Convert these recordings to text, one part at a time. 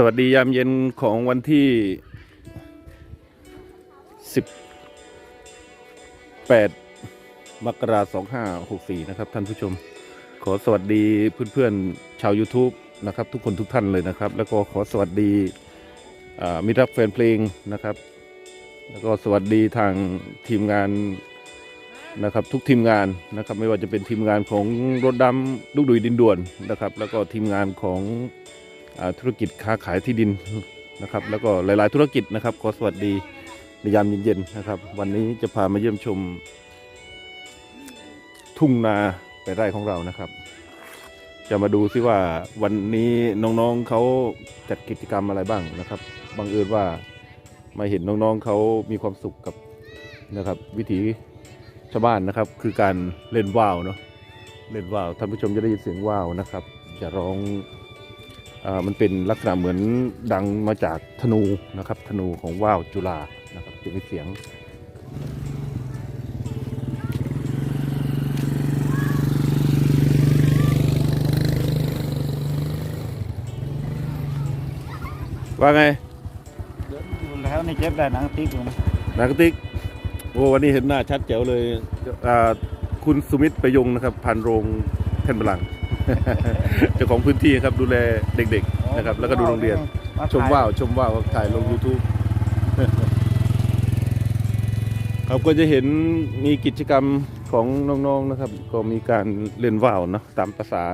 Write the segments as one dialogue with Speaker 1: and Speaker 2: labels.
Speaker 1: สวัสดียามเย็นของวันที่สิบแปดมกราสองห้าหกสี่นะครับ ท่านผู้ชม ขอสวัสดีเพื่อนๆ ชาว YouTube นะครับ ทุกคนทุกท่านเลยนะครับ แล้วก็ขอสวัสดีมิตรรักแฟนเพลงนะครับ แล้วก็สวัสดีทางทีมงานนะครับ ทุกทีมงานนะครับ ไม่ว่าจะเป็นทีมงานของรถดำลูกดุยดินด่วนนะครับ แล้วก็ทีมงานของ ธุรกิจค้าขายที่ดินนะครับ แล้วก็หลายๆธุรกิจนะครับ ขอสวัสดีในยามเย็นๆนะครับ วันนี้จะพามาเยี่ยมชม ทุ่งนาไปไร่ของเรานะครับ จะมาดูซิว่าวันนี้น้องๆเขาจัดกิจกรรมอะไรบ้างนะครับบังเอิญว่ามาเห็นน้องๆเขามีความสุขกับนะครับ วิถีชาวบ้านนะครับ คือการเล่นว่าวเนาะเล่นว่าวท่านผู้ชมจะได้ยินเสียงว่าวนะครับ จะร้อง มันเป็นลักษณะเหมือนดังมาจากธนูนะครับธนูของว่าวจุฬานะครับจะมีเสียงว่าไง
Speaker 2: อยู่แล้วนี่เจ็บได้หนังติ๊กอยู่นะ
Speaker 1: นักติ๊กโอ้วันนี้เห็นหน้าชัดแจ๋วเลยอ่าคุณสุมิตรประยงนะครับพันโรงแท่นบลัง เจ้าของพื้นที่ครับดูแลเด็กๆนะครับ แล้วก็ดูโรงเรียน ชมว่าวชมว่าวถ่ายลง YouTube ครับก็จะเห็นมีกิจกรรมของน้องๆนะครับ ก็มีการเล่นว่าวเนอะตามภาษา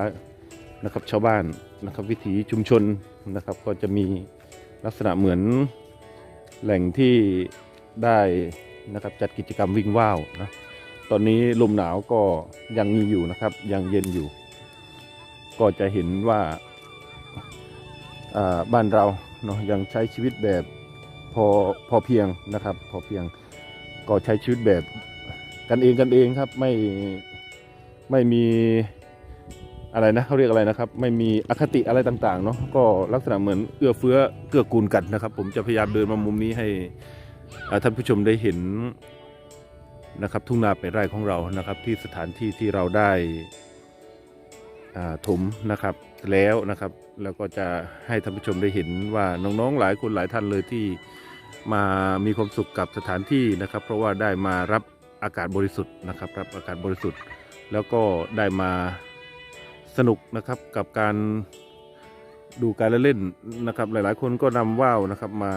Speaker 1: นะครับชาวบ้านนะครับวิถีชุมชนนะครับ ก็จะมีลักษณะเหมือนแหล่งที่ได้นะครับจัดกิจกรรมวิ่งว่าวนะตอนนี้ลมหนาวก็ยังมีอยู่นะครับยังเย็นอยู่ ก็จะเห็นว่าบ้านเราเนาะยังใช้ชีวิตแบบพอพอเพียงนะครับ พอเพียงก็ใช้ชีวิตแบบกันเองกันเองครับไม่ไม่มีอะไรนะเขาเรียกอะไรนะครับ ไม่มีอคติอะไรต่างๆเนาะก็ลักษณะเหมือนเอื้อเฟื้อเกื้อกูลกันนะครับ ผมจะพยายามเดินมามุมนี้ให้ท่านผู้ชมได้เห็นนะครับทุ่งนาไปไร่ของเรานะครับ ที่สถานที่ที่เราได้ ถมนะครับแล้วนะครับ แล้วก็จะให้ท่านผู้ชมได้เห็นว่าน้องๆหลายคนหลายท่านเลยที่มามีความสุขกับสถานที่นะครับ เพราะว่าได้มารับอากาศบริสุทธิ์นะครับ รับอากาศบริสุทธิ์ แล้วก็ได้มาสนุกนะครับกับการดูการเล่นนะครับ หลายๆ คนก็นำว่าวนะครับมา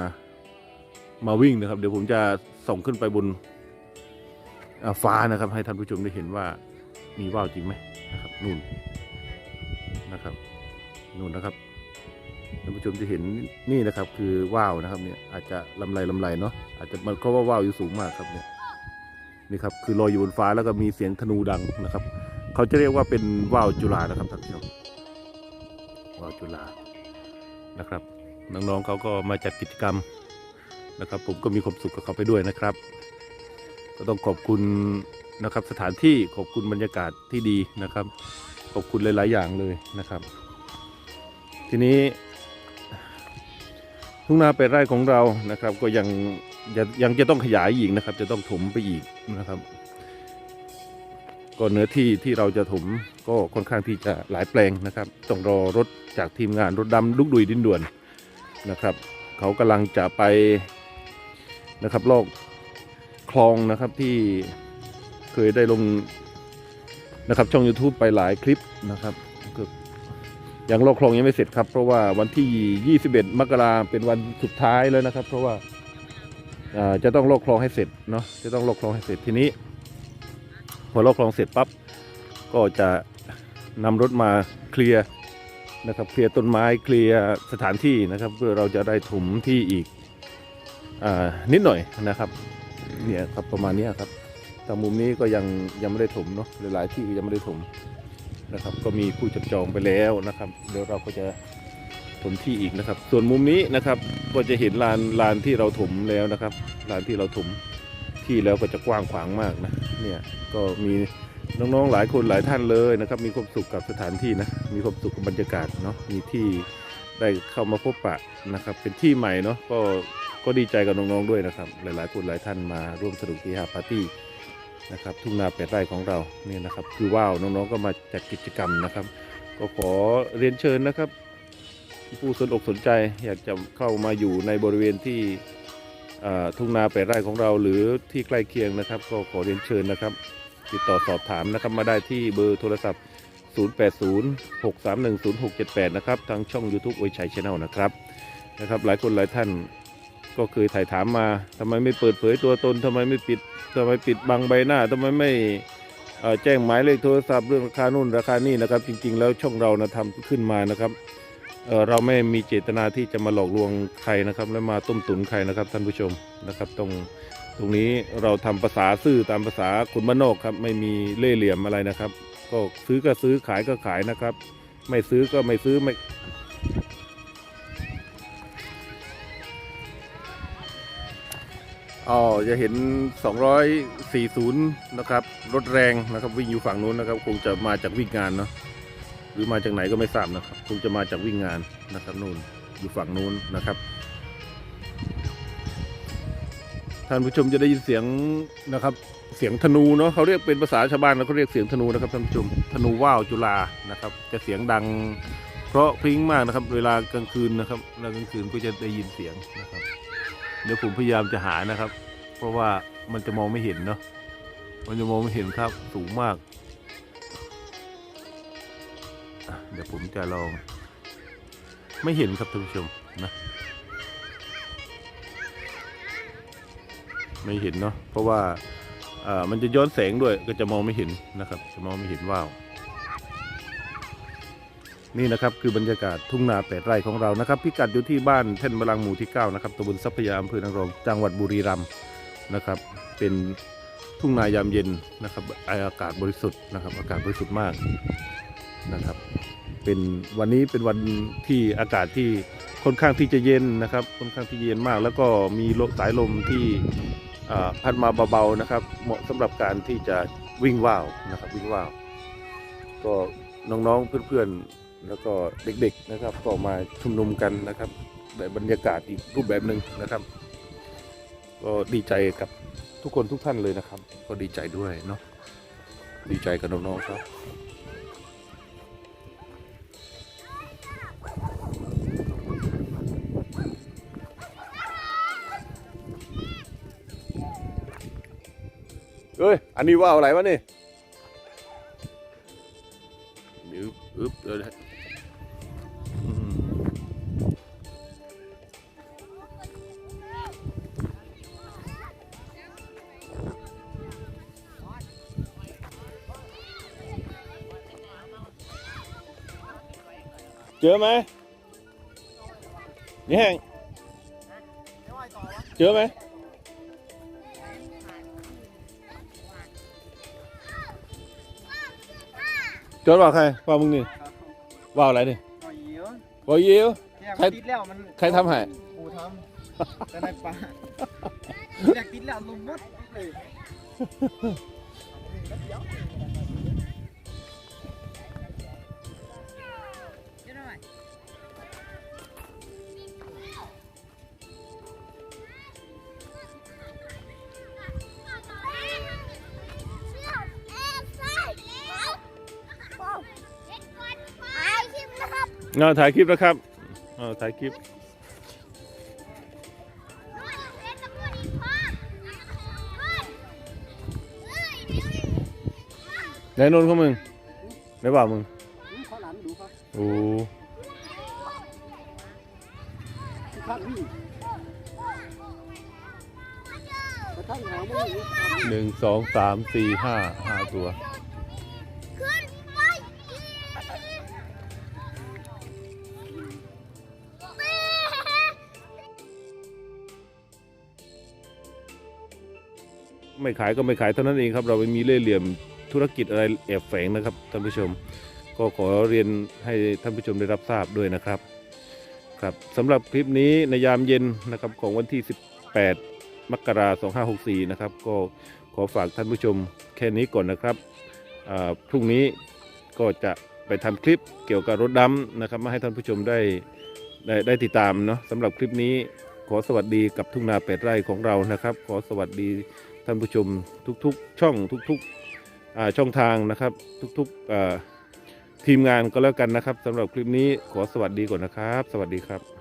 Speaker 1: มาวิ่งนะครับ เดี๋ยวผมจะส่งขึ้นไปบนฟ้านะครับ ให้ท่านผู้ชมได้เห็นว่ามีว่าวจริงไหมนะครับนู่น นะครับนู่นนะครับท่านผู้ชมจะเห็นนี่นะครับคือว่าวนะครับเนี่ยอาจจะลำไรลำไรเนาะอาจจะมันเขาว่าว่าวอยู่สูงมากครับเนี่ยนี่ครับคือลอยอยู่บนฟ้าแล้วก็มีเสียงธนูดังนะครับ เขาจะเรียกว่าเป็นว่าวจุฬานะครับท่านผู้ชมว่าวจุฬานะครับน้องๆเขาก็มาจัดกิจกรรมนะครับ ผมก็มีความสุขกับเขาไปด้วยนะครับ ก็ต้องขอบคุณนะครับสถานที่ขอบคุณบรรยากาศที่ดีนะครับ อบคุณหลาย ๆ อย่างเลยนะครับ ทีนี้ทุ่งนาเป็ดไร่ของเรานะครับ ก็ยังยังยังจะต้องขยายอีกนะครับ จะต้องถมไปอีกนะครับก็เนื้อที่ที่เราจะถมก็ค่อนข้างที่จะหลายแปลงนะครับ ต้องรอรถจากทีมงานรถดำลูกดุยดินด่วนนะครับ เขากำลังจะไปนะครับลอกคลองนะครับที่เคยได้ลง นะครับช่อง YouTube ไปหลายคลิปนะครับก็ยังลอกคลองยังไม่เสร็จครับ เพราะว่าวันที่ 21 มกราเป็นวันสุดท้ายแล้วนะครับ เพราะว่าจะต้องลอกคลองให้เสร็จเนาะจะต้องลอกคลองให้เสร็จทีนี้ พอลอกคลองเสร็จปั๊บก็จะนำรถมาเคลียร์นะครับเคลียร์ต้นไม้เคลียร์สถานที่นะครับ เพื่อเราจะได้ถมที่อีกอนิดหน่อยนะครับเนี่ยครับประมาณนี้ครับ ทางมุมนี้ก็ยังยังไม่ได้ถมเนาะหลายๆที่ก็ยังไม่ได้ถมนะครับ ก็มีผู้จับจองไปแล้วนะครับ เดี๋ยวเราก็จะถมที่อีกนะครับ ส่วนมุมนี้นะครับก็จะเห็นลานลานที่เราถมแล้วนะครับลานที่เราถมที่แล้วก็จะกว้างขวางมากนะเนี่ยก็มีน้องๆหลายคนหลายท่านเลยนะครับ มีความสุขกับสถานที่นะมีความสุขกับบรรยากาศเนาะมีที่ได้เข้ามาพบปะนะครับ เป็นที่ใหม่เนาะก็ก็ดีใจกับน้องๆด้วยนะครับ หลายๆคนหลายท่านมาร่วมสนุกที่ฮาปาร์ตี้ นะครับทุ่งนาเป็ดไร่ของเราเนี่ยนะครับ คือว่าวน้องๆก็มาจัดกิจกรรมนะครับ ก็ขอเรียนเชิญนะครับ ผู้สนอกสนใจอยากจะเข้ามาอยู่ในบริเวณที่ทุ่งนาแปดไร่ของเรา หรือที่ใกล้เคียงนะครับ ก็ขอเรียนเชิญนะครับ ติดต่อสอบถามนะครับมาได้ที่เบอร์โทรศัพท์ 0806310678 นะครับทางช่อง YouTube โอยชัยชาแนลนะครับนะครับ หลายคนหลายท่าน ก็เคยถ่ายถามมาทำไมไม่เปิดเผยตัวตนทำไมไม่ปิดทำไมปิดบังใบหน้าทำไมไม่แจ้งหมายเลขโทรศัพท์เรื่องราคานู่นราคานี่นะครับ จริง ๆ แล้วช่องเรานะทำขึ้นมานะครับเเราไม่มีเจตนาที่จะมาหลอกลวงใครนะครับ และมาต้มตุ๋นใครนะครับท่านผู้ชมนะครับตรงตรงนี้เราทำภาษาซื่อตามภาษาคนบ้านนอกครับไม่มีเล่ห์เหลี่ยมอะไรนะครับ ก็ซื้อก็ซื้อขายก็ขายนะครับ ไม่ซื้อก็ไม่ซื้อไม่ อ๋อจะเห็น 240 นะครับ รถแรงนะครับ วิ่งอยู่ฝั่งนู้นนะครับ คงจะมาจากวิ่งงานเนาะหรือมาจากไหนก็ไม่ทราบนะครับ คงจะมาจากวิ่งงานนะครับนู่นอยู่ฝั่งนู้นนะครับ ท่านผู้ชมจะได้ยินเสียงนะครับ เสียงธนูเนาะเขาเรียกเป็นภาษาชาวบ้านแล้วเขาเรียกเสียงธนูนะครับท่านผู้ชมธนูว่าวจุฬานะครับ จะเสียงดัง เพราะพริ้งมากนะครับ เวลากลางคืนนะครับเวลากลางคืนก็จะได้ยินเสียงนะครับ เดี๋ยวผมพยายามจะหานะครับ เพราะว่ามันจะมองไม่เห็นเนาะมันจะมองไม่เห็นครับสูงมาก เดี๋ยวผมจะลอง ไม่เห็นครับท่านผู้ชมนะไม่เห็นเนาะเพราะว่าอ่ามันจะย้อนแสงด้วยก็จะมองไม่เห็นนะครับ จะมองไม่เห็นว่าว นี่นะครับคือบรรยากาศทุ่งนาแปดไร่ของเรานะครับพิกัดอยู่ที่บ้านแท่นบลังหมู่ที่9นะครับตำบลทรัพยาอำเภอนางรองจังหวัดบุรีรัมย์นะครับ เป็นทุ่งนายามเย็นนะครับอากาศบริสุทธิ์นะครับ อากาศบริสุทธิ์มากนะครับ เป็นวันนี้เป็นวันที่อากาศที่ค่อนข้างที่จะเย็นนะครับ ค่อนข้างที่เย็นมาก แล้วก็มีสายลมที่อ่าพัดมาเบาๆนะครับ เหมาะสำหรับการที่จะวิ่งว่าวนะครับ วิ่งว่าวก็น้องๆเพื่อนๆ แล้วก็เด็กๆนะครับก็มาชุมนุมกันนะครับในบรรยากาศอีกรูปแบบหนึ่งนะครับ ก็ดีใจกับทุกคนทุกท่านเลยนะครับ ก็ดีใจด้วยเนาะดีใจกับน้องๆครับเอ้ย อันนี้ว่าวอะไรวะนี่ เจอไหมนี่แห้งเจอไหมเจอว่าใครว่ามึงนี่ว่าอะไรนี่
Speaker 2: หน่อยเยอะ
Speaker 1: ว่าเยี่ยว
Speaker 2: เนี่ย
Speaker 1: ใคร
Speaker 2: มันติดแล้วมัน
Speaker 1: ใครทำให้
Speaker 2: ปูทำแต่ในป่าอยากติดแล้วลงมดเลย
Speaker 1: เงาถ่ายคลิปแล้วครับเงาถ่ายคลิปไหนนนท์เขามึงไหนบ่าวมึง
Speaker 2: เขาหลันดูครับ
Speaker 1: โอ้
Speaker 2: ท่านวิ่งท่านหาไม่รู้
Speaker 1: หนึ่งสองสามสี่ห้าห้าตัว ไม่ขายก็ไม่ขายเท่านั้นเองครับ เราไม่มีเล่ห์เหลี่ยมธุรกิจอะไรแอบแฝงนะครับท่านผู้ชม ก็ขอเรียนให้ท่านผู้ชมได้รับทราบด้วยนะครับครับสำหรับคลิปนี้ในยามเย็นนะครับของวันที่ 18 มกราคม 2564 นะครับ ก็ขอฝากท่านผู้ชมแค่นี้ก่อนนะครับอ่าพรุ่งนี้ก็จะไปทำคลิปเกี่ยวกับรถดำนะครับ มาให้ท่านผู้ชมได้ได้ได้ติดตามเนาะสำหรับคลิปนี้ขอสวัสดีกับทุ่งนาเป็ดไร่ของเรานะครับ ขอสวัสดี ท่านผู้ชมทุกๆ ช่องทุกๆช่องทางนะครับ ทุกๆทีมงานก็แล้วกันนะครับสำหรับคลิปนี้ขอสวัสดีก่อนนะครับ สวัสดีครับ